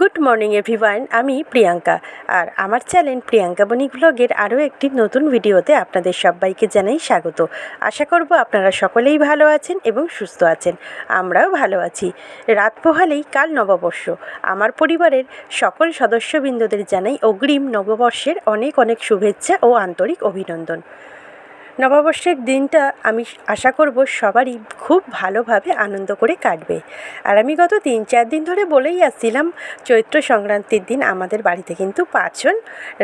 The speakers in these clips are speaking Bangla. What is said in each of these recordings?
গুড মর্নিং এভরিওয়ান আমি প্রিয়াঙ্কা। আর আমার চ্যানেল প্রিয়াঙ্কা বণিক ব্লগের আরও একটি নতুন ভিডিওতে আপনাদের সবাইকে জানাই স্বাগত। আশা করব আপনারা সকলেই ভালো আছেন এবং সুস্থ আছেন। আমরাও ভালো আছি। রাত পোহালেই কাল নববর্ষ। আমার পরিবারের সকল সদস্যবৃন্দদের জানাই অগ্রিম নববর্ষের অনেক অনেক শুভেচ্ছা ও আন্তরিক অভিনন্দন। নববর্ষের দিনটা আমি আশা করব সবারই খুব ভালোভাবে আনন্দ করে কাটবে। আর আমি গত তিন চার দিন ধরে বলেই আসছিলাম, চৈত্র সংক্রান্তির দিন আমাদের বাড়িতে কিন্তু পাচন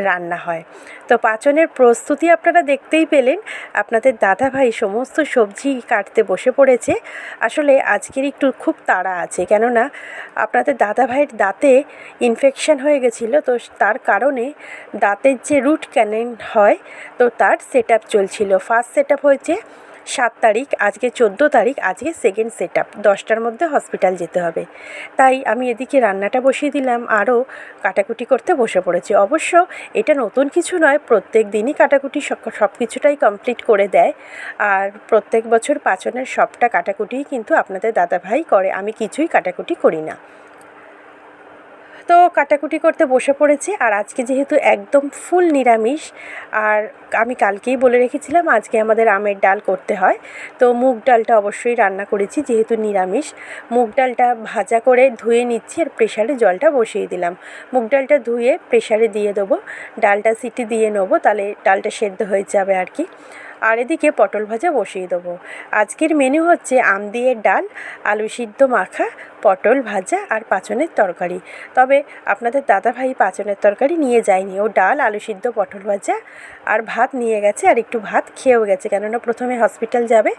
রান্না হয়। তো পাচনের প্রস্তুতি আপনারা দেখতেই পেলেন, আপনাদের দাদা ভাই সমস্ত সবজি কাটতে বসে পড়েছে। আসলে আজকের একটু খুব তাড়া আছে, কেননা আপনাদের দাদা ভাইয়ের দাঁতে ইনফেকশান হয়ে গেছিল, তো তার কারণে দাঁতের যে রুট ক্যানেল হয়, তো তার সেট আপ চলছিল। ফার্স্ট সেট হয়েছে সাত তারিখ, আজকে চোদ্দ তারিখ, আজকে সেকেন্ড সেট আপ দশটার মধ্যে হসপিটাল যেতে হবে। তাই আমি এদিকে রান্নাটা বসিয়ে দিলাম, আরও কাটাকুটি করতে বসে পড়েছি। অবশ্য এটা নতুন কিছু নয়, প্রত্যেক দিনই কাটাকুটি সব সব কিছুটাই কমপ্লিট করে দেয়। আর প্রত্যেক বছর পাচনের সবটা কাটাকুটিই কিন্তু আপনাদের দাদাভাই করে। আমি কিছুই কাটাকুটি করি না। তো কাটাকুটি করতে বসে পড়েছি আর আজকে যেহেতু একদম ফুল নিরামিষ, আর আমি কালকেই বলে রেখেছিলাম আজকে আমাদের আমের ডাল করতে হয়। তো মুগ ডালটা অবশ্যই রান্না করেছি যেহেতু নিরামিষ। মুগ ডালটা ভাজা করে ধুয়ে নিচ্ছি আর প্রেশারে জলটা বসিয়ে দিলাম। মুগ ডালটা ধুয়ে প্রেশারে দিয়ে দেবো। ডালটা সিটি দিয়ে নেব, তাহলে ডালটা সেদ্ধ হয়ে যাবে আর কি। আর এদিকে পটল ভাজা বসিয়ে দেবো। আজকের মেনু হচ্ছে আম দিয়ে ডাল, আলু সিদ্ধ মাখা, পটল ভাজা আর পাচনের তরকারি। তবে আপনাদের দাদাভাই পাচনের তরকারি নিয়ে যায়নি। ও ডাল, আলু সিদ্ধ, পটল ভাজা আর ভাত নিয়ে গেছে আর একটু ভাত খেয়েও গেছে কেননা প্রথমে হসপিটাল যাবে।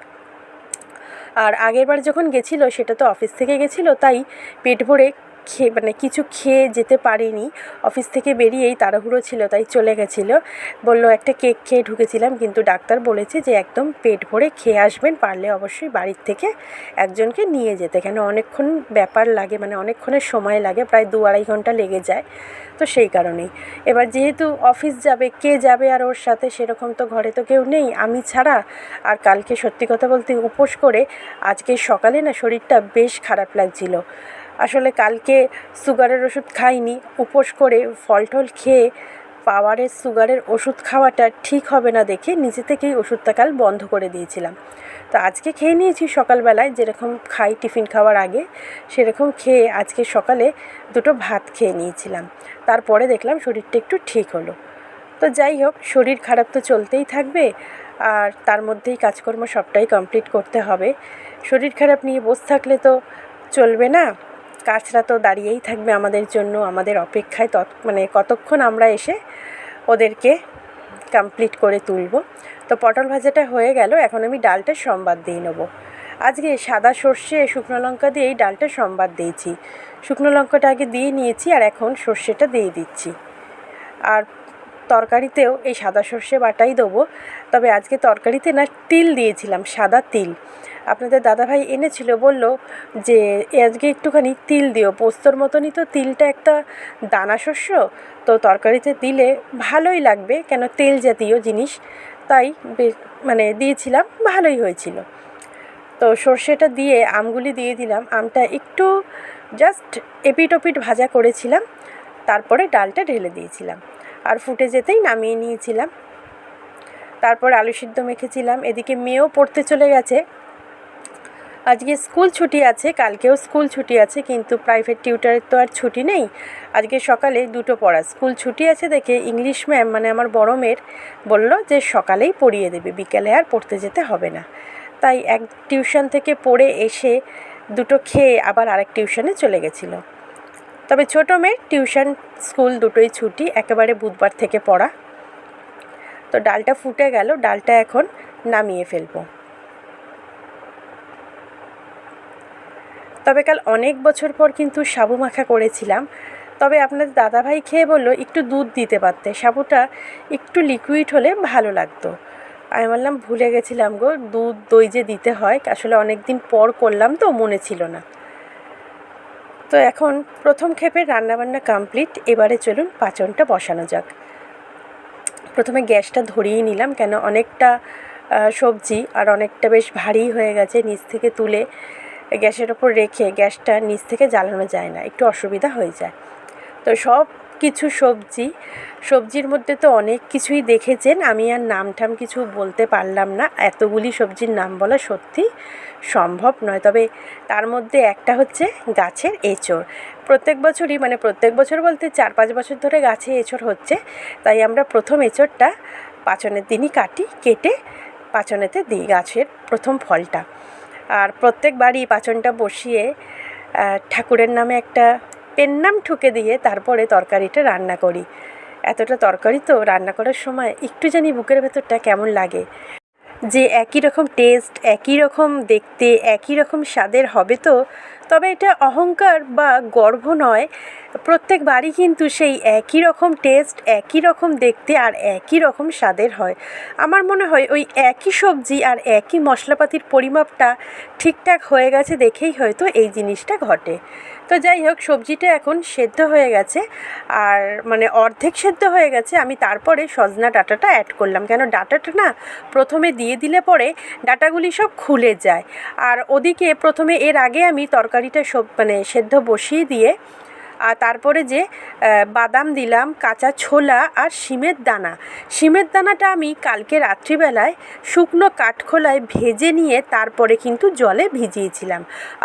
আর আগের বার যখন গেছিল সেটা তো অফিস থেকে গেছিল, তাই পেট ভরে খেয়ে মানে কিছু খেয়ে যেতে পারিনি। অফিস থেকে বেরিয়েই তাড়াহুড়ো ছিল, তাই চলে গেছিল। বলল, একটা কেক খেয়ে ঢুকেছিলাম, কিন্তু ডাক্তার বলেছে যে একদম পেট ভরে খেয়ে আসবেন, পারলে অবশ্যই বাড়ির থেকে একজনকে নিয়ে যেতে। কেন অনেকক্ষণ ব্যাপার লাগে মানে অনেকক্ষণের সময় লাগে, প্রায় দু আড়াই ঘণ্টা লেগে যায়, তো সেই কারণেই। এবার যেহেতু অফিস যাবে, কে যাবে আর ওর সাথে সেরকম তো ঘরে তো কেউ নেই, আমি ছাড়া। আর কালকে সত্যি কথা বলতে উপোস করে আজকে সকালে না শরীরটা বেশ খারাপ লাগছিল। আসলে কালকে সুগারের ওষুধ খাইনি, উপোস করে ফল টল খেয়ে পাওয়ারের সুগারের ওষুধ খাওয়াটা ঠিক হবে না দেখে নিজে থেকেই ওষুধটা কাল বন্ধ করে দিয়েছিলাম। তো আজকে খেয়ে নিয়েছি সকালবেলায়, যেরকম খাই টিফিন খাওয়ার আগে, সেরকম খেয়ে আজকে সকালে দুটো ভাত খেয়ে নিয়েছিলাম। তারপরে দেখলাম শরীরটা একটু ঠিক হলো। তো যাই হোক, শরীর খারাপ তো চলতেই থাকবে, আর তার মধ্যেই কাজকর্ম সবটাই কমপ্লিট করতে হবে। শরীর খারাপ নিয়ে বসে থাকলে তো চলবে না। কাজটা তো দাঁড়িয়েই থাকবে আমাদের জন্য, আমাদের অপেক্ষায় তত মানে কতক্ষণ আমরা এসে ওদেরকে কমপ্লিট করে তুলব। তো পটল ভাজাটা হয়ে গেল, এখন আমি ডালটা সম্বাদ দিয়ে নেব। আজকে সাদা সর্ষে, শুকনো লঙ্কা দিয়ে এই ডালটা সম্বাদ দিয়েছি। শুকনো লঙ্কাটা আগে দিয়ে নিয়েছি আর এখন সর্ষেটা দিয়ে দিচ্ছি। আর তরকারিতেও এই সাদা সর্ষে বাটাই দেবো, তবে আজকে তরকারিতে না, তিল দিয়েছিলাম, সাদা তিল। আপনাদের দাদাভাই এনেছিল, বলল যে আজকে একটুখানি তিল দিও, পোস্তর মতনই তো তিলটা একটা দানা শস্য, তো তরকারিতে দিলে ভালোই লাগবে, কেন তেল জাতীয় জিনিস। তাই মানে দিয়েছিলাম, ভালোই হয়েছিল। তো সর্ষেটা দিয়ে আমগুলি দিয়ে দিলাম, আমটা একটু জাস্ট এপিট ওপিট ভাজা করেছিলাম, তারপরে ডালটা ঢেলে দিয়েছিলাম, আর ফুটে যেতেই নামিয়ে নিয়েছিলাম। তারপর আলু সিদ্ধ মেখেছিলাম, এদিকে মেয়েও পড়তে চলে গেছে আজকে স্কুল ছুটি আছে, কালকেও স্কুল ছুটি আছে, কিন্তু প্রাইভেট টিউটারের তো আর ছুটি নেই। আজকে সকালে দুটো পড়া। স্কুল ছুটি আছে দেখে ইংলিশ ম্যাম মানে আমার বড় মেয়ের, বলল যে সকালেই পড়িয়ে দেবে, বিকেলে আর পড়তে যেতে হবে না। তাই এক টিউশন থেকে পড়ে এসে দুটো খেয়ে আবার আরেক টিউশনে চলে গেছিল। তবে ছোটো মেয়ের টিউশন স্কুল দুটোই ছুটি, একেবারে বুধবার থেকে পড়া। তো ডালটা ফুটে গেল, ডালটা এখন নামিয়ে ফেলব। তবে কাল অনেক বছর পর কিন্তু সাবু মাখা করেছিলাম। তবে আপনাদের দাদাভাই খেয়ে বলল, একটু দুধ দিতে পারতে। সাবুটা একটু লিকুইড হলে ভালো লাগতো। আমি বললাম, ভুলে গেছিলাম গো, দুধ, দই যে দিতে হয়, আসলে অনেক দিন পর করলাম তো, মনে ছিল না। তো এখন প্রথম ক্ষেপে রান্নাবান্না কমপ্লিট এবারে চলুন পাচনটা বসানো যাক। প্রথমে গ্যাসটা ধরিয়ে নিলাম, কেন অনেকটা সবজি আর অনেকটা বেশ ভারী হয়ে গেছে নিচ থেকে তুলে। গ্যাসের ওপর রেখে গ্যাসটা নিচ থেকে জ্বালানো যায় না, একটু অসুবিধা হয়ে যায়। তো সব কিছু সবজি, সবজির মধ্যে তো অনেক কিছুই দেখেছেন, আমি আর নাম ঠাম কিছু বলতে পারলাম না, এতগুলি সবজির নাম বলা সত্যি সম্ভব নয়। তবে তার মধ্যে একটা হচ্ছে গাছের এঁচড়। প্রত্যেক বছরই মানে প্রত্যেক বছর বলতে চার পাঁচ বছর ধরে গাছে এঁচড় হচ্ছে, তাই আমরা প্রথম এঁচড়টা পাচনের দিনই কাটি, কেটে পাচনেতে দিই গাছের প্রথম ফলটা। আর প্রত্যেক বাড়ি পাচনটা বসিয়ে ঠাকুরের নামে একটা পেন নাম ঠুকে দিয়ে তারপরে তরকারিটা রান্না করি। এতটা তরকারি তো রান্না করার সময় একটু জানি বুকের ভেতরটা কেমন লাগে। যে একই রকম টেস্ট একই রকম দেখতে, একই রকম স্বাদের হবে তো? তবে এটা অহংকার বা গর্ব নয়। প্রত্যেক বাড়ি কিন্তু সেই একই রকম টেস্ট একই রকম দেখতে আর একই রকম স্বাদের হয়। আমার মনে হয় ওই একই সবজি আর একই মশলাপাতির পরিমাপটা ঠিকঠাক হয়ে গেছে দেখেই হয়তো এই জিনিসটা ঘটে। তো যাই হোক, সবজিটা এখন সেদ্ধ হয়ে গেছে। আর মানে অর্ধেক সেদ্ধ হয়ে গেছে। আমি তারপরে সজনা ডাটাটা অ্যাড করলাম। কেন ডাটাটা না প্রথমে দিয়ে দিলে পরে ডাটাগুলি সব খুলে যায়। আর ওদিকে প্রথমে এর আগে আমি তরকারিটা সব মানে সেদ্ধ বসিয়ে দিয়ে আর তারপরে যে বাদাম দিলাম, কাঁচা ছোলা আর শিমের দানা। শিমের দানাটা আমি কালকে রাত্রিবেলায় শুকনো কাঠখোলায় ভেজে নিয়ে তারপরে কিন্তু জলে ভিজিয়েছিলাম।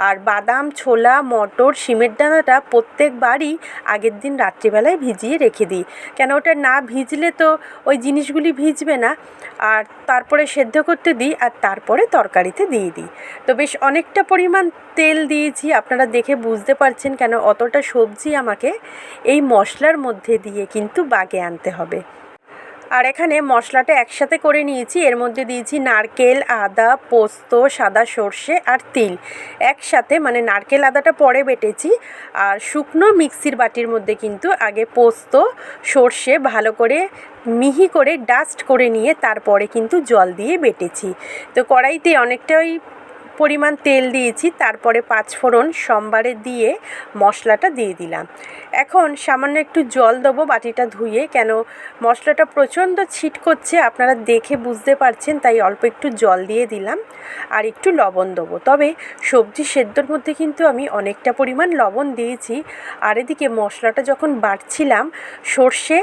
আর বাদাম, ছোলা, মটর, শিমের দানাটা প্রত্যেকবারই আগের দিন রাত্রিবেলায় ভিজিয়ে রেখে দিই। কেন ওটা না ভিজলে তো ওই জিনিসগুলি ভিজবে না। আর তারপরে সেদ্ধ করতে দিই আর তারপরে তরকারিতে দিয়ে দিই। তো বেশ অনেকটা পরিমাণ তেল দিয়েছি, আপনারা দেখে বুঝতে পারছেন কেন অতটা সবজি আমাকে এই মশলার মধ্যে দিয়ে কিন্তু বাগে আনতে হবে। আর এখানে মশলাটা একসাথে করে নিয়েছি। এর মধ্যে দিয়েছি নারকেল, আদা, পোস্ত, সাদা সর্ষে আর তিল। একসাথে মানে নারকেল, আদাটা পরে বেটেছি। আর শুকনো মিক্সির বাটির মধ্যে কিন্তু আগে পোস্ত, সর্ষে ভালো করে মিহি করে ডাস্ট করে নিয়ে তারপরে কিন্তু জল দিয়ে বেটেছি। তো কড়াইতে অনেকটাই পরিমাণ তেল দিয়েছি, তারপরে পাঁচফোড়ন সোমবারে দিয়ে মশলাটা দিয়ে দিলাম। এখন সামান্য একটু জল দেবো বাটিটা ধুয়ে, কেন মশলাটা প্রচণ্ড ছিট করছে, আপনারা দেখে বুঝতে পারছেন, তাই অল্প একটু জল দিয়ে দিলাম আর একটু লবণ দেবো। তবে সবজি সেদ্ধর মধ্যে কিন্তু আমি অনেকটা পরিমাণ লবণ দিয়েছি, আর এদিকে মশলাটা যখন বাটছিলাম সর্ষে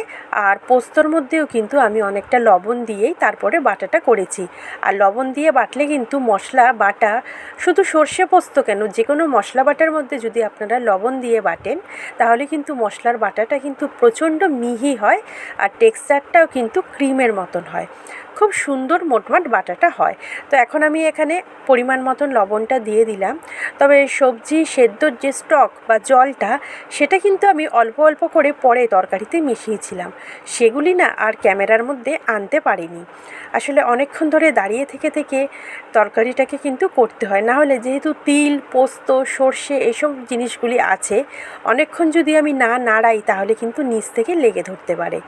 আর পোস্তর মধ্যেও কিন্তু আমি অনেকটা লবণ দিয়েই তারপরে বাটাটা করেছি। আর লবণ দিয়ে বাটলে কিন্তু মশলা, বাটা শুধু সর্ষে পোস্ত কেন? যে কোনো মশলা বাটার মধ্যে যদি আপনারা লবণ দিয়ে বাটেন, তাহলে কিন্তু মশলার বাটাটা কিন্তু প্রচণ্ড মিহি হয় আর টেক্সচারটাও কিন্তু ক্রিমের মতন হয়। খুব সুন্দর মোটমাট বাটাটা হয়। তো এখন আমি এখানে পরিমাণ মতন লবণটা দিয়ে দিলাম। তবে সবজি সেদ্ধর যে স্টক বা জলটা, সেটা কিন্তু আমি অল্প অল্প করে পরে তরকারিতে মিশিয়েছিলাম। সেগুলি না আর ক্যামেরার মধ্যে আনতে পারিনি। আসলে অনেকক্ষণ ধরে দাঁড়িয়ে থেকে থেকে তরকারিটাকে কিন্তু করতে হয়। না হলে যেহেতু তিল, পোস্ত, সর্ষে এসব জিনিসগুলি আছে, অনেকক্ষণ যদি আমি না নাড়াই তাহলে কিন্তু নিচ থেকে লেগে ধরতে পারে।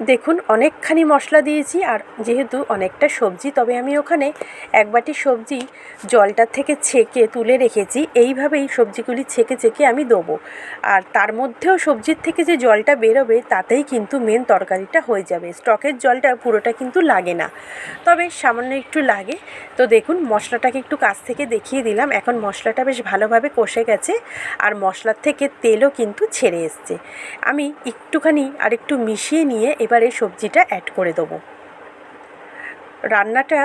দেখুন, অনেকখানি মশলা দিয়েছি আর যেহেতু অনেকটা সবজি, তবে আমি ওখানে এক বাটি সবজি জলটার থেকে ছেঁকে তুলে রেখেছি। এইভাবেই সবজিগুলি ছেঁকে ছেঁকে আমি দেবো। আর তার মধ্যেও সবজির থেকে যে জলটা বেরোবে, তাতেই কিন্তু মেন তরকারিটা হয়ে যাবে। স্টকের জলটা পুরোটা কিন্তু লাগে না। তবে সামান্য একটু লাগে। তো দেখুন, মশলাটাকে একটু কাছ থেকে দেখিয়ে দিলাম। এখন মশলাটা বেশ ভালোভাবে কষে গেছে আর মশলার থেকে তেলও কিন্তু ছেড়ে এসছে। আমি একটুখানি আর একটু মিশিয়ে নিয়ে এবারে সবজিটা অ্যাড করে দেবো। রান্নাটা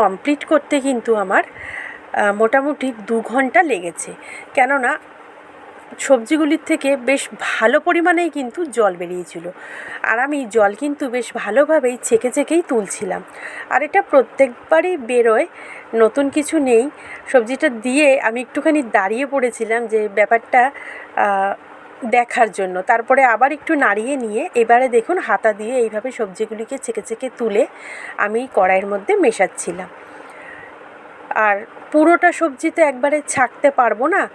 কমপ্লিট করতে কিন্তু আমার মোটামুটি দু ঘণ্টা লেগেছে। কেননা, সবজিগুলির থেকে বেশ ভালো পরিমাণেই কিন্তু জল বেরিয়েছিল। আর আমি জল কিন্তু বেশ ভালোভাবেই ছেঁকে ছেঁকেই তুলছিলাম। আর এটা প্রত্যেকবারই বেরোয়, নতুন কিছু নেই। সবজিটা দিয়ে আমি একটুখানি দাঁড়িয়ে পড়েছিলাম যে ব্যাপারটা দেখার জন্য। তারপরে আবার একটু নাড়িয়ে নিয়ে এবারে দেখুন হাতা দিয়ে এইভাবে সবজিগুলিকে ছেঁকে ছেঁকে তুলে আমি কড়াইয়ের মধ্যে মেশাচ্ছিলাম। আর পুরোটা সবজি তো একবারে ছাকতে পারব না,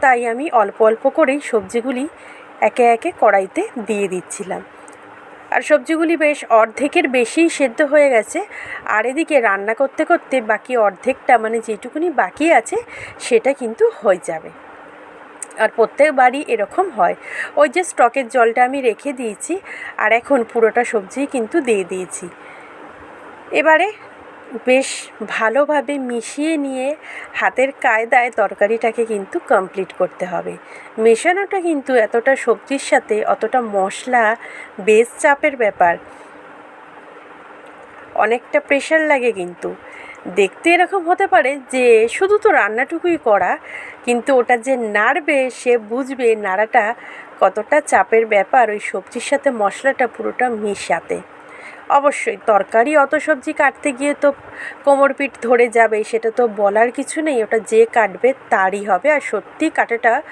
তাই আমি অল্প অল্প করেই সবজিগুলি একে একে কড়াইতে দিয়ে দিচ্ছিলাম। আর সবজিগুলি বেশ অর্ধেকের বেশিই সেদ্ধ হয়ে গেছে। আর এদিকে রান্না করতে করতে বাকি অর্ধেকটা মানে যেটুকুনি বাকি আছে সেটা কিন্তু হয়ে যাবে। আর প্রত্যেকবারই এরকম হয়। ওই যে স্টকের জলটা আমি রেখে দিয়েছি আর এখন পুরোটা সবজি কিন্তু দিয়ে দিয়েছি। এবারে বেশ ভালোভাবে মিশিয়ে নিয়ে হাতের কায়দায় তরকারিটাকে কিন্তু কমপ্লিট করতে হবে। মেশানোটা কিন্তু এতটা সবজির সাথে অতটা মশলা বেশ চাপের ব্যাপার। অনেকটা প্রেশার লাগে কিন্তু। দেখতে এরকম হতে পারে যে শুধু তো রান্নাটুকুই করা, কিন্তু ওটা যে নাড়বে, সে বুঝবে নাড়াটা কতটা চাপের ব্যাপার, ওই সবজির সাথে মশলাটা পুরোটা মিশাতে। অবশ্যই তরকারি অত সবজি কাটতে গিয়ে তো কোমর পিঠ ধরে যাবে, সেটা তো বলার কিছু নেই, ওটা যে কাটবে তারই হবে। আর সত্যি কাটাটা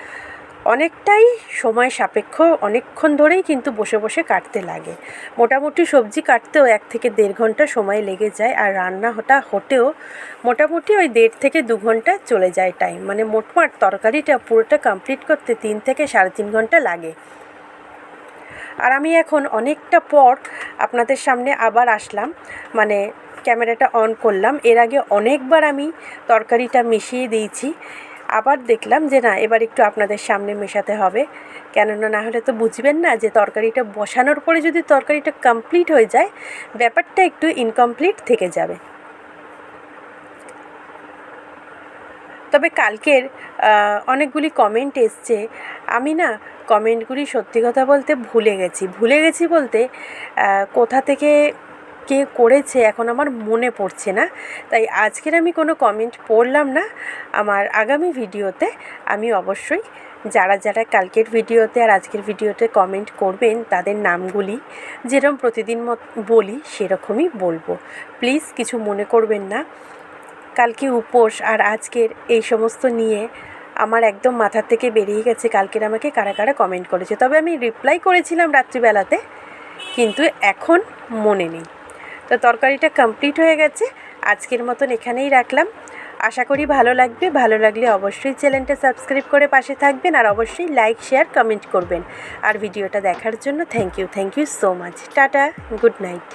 অনেকটাই সময় সাপেক্ষ, অনেকক্ষণ ধরেই কিন্তু বসে বসে কাটতে লাগে। মোটামুটি সবজি কাটতেও এক থেকে দেড় ঘণ্টা সময় লেগে যায় আর রান্না হটা হতেও মোটামুটি ওই দেড় থেকে দু ঘণ্টা চলে যায় টাইম মানে মোটমাট তরকারিটা পুরোটা কমপ্লিট করতে তিন থেকে সাড়ে তিন ঘণ্টা লাগে। আর আমি এখন অনেকটা পর আপনাদের সামনে আবার আসলাম। মানে ক্যামেরাটা অন করলাম। এর আগে অনেকবার আমি তরকারিটা মিশিয়ে দিয়েছি। আবার দেখলাম যে না, এবার একটু আপনাদের সামনে মেশাতে হবে। কেননা না হলে তো বুঝবেন না যে তরকারিটা বসানোর পরে যদি তরকারিটা কমপ্লিট হয়ে যায়, ব্যাপারটা একটু ইনকমপ্লিট থেকে যাবে। তবে কালকের অনেকগুলি কমেন্ট এসছে। আমি না কমেন্টগুলি সত্যি কথা বলতে ভুলে গেছি। ভুলে গেছি বলতে কোথা থেকে কে করেছে এখন আমার মনে পড়ছে না। তাই আজকের আমি কোনো কমেন্ট পড়লাম না। আমার আগামী ভিডিওতে আমি অবশ্যই যারা যারা কালকের ভিডিওতে আর আজকের ভিডিওতে কমেন্ট করবেন তাদের নামগুলি যেরকম প্রতিদিন বলি সেরকমই বলব। প্লিজ কিছু মনে করবেন না। কালকে উপোস আর আজকের এই সমস্ত নিয়ে আমার একদম মাথার থেকে বেরিয়ে গেছে কালকের আমাকে কারা কারা কমেন্ট করেছে। তবে আমি রিপ্লাই করেছিলাম রাত্রিবেলাতে, কিন্তু এখন মনে নেই। তো তরকারিটা কমপ্লিট হয়ে গেছে। আজকের মতন এখানেই রাখলাম। আশা করি ভালো লাগবে। ভালো লাগলে অবশ্যই চ্যানেলটা সাবস্ক্রাইব করে পাশে থাকবেন আর অবশ্যই লাইক শেয়ার কমেন্ট করবেন। আর ভিডিওটা দেখার জন্য thank you thank you so much ta-ta good night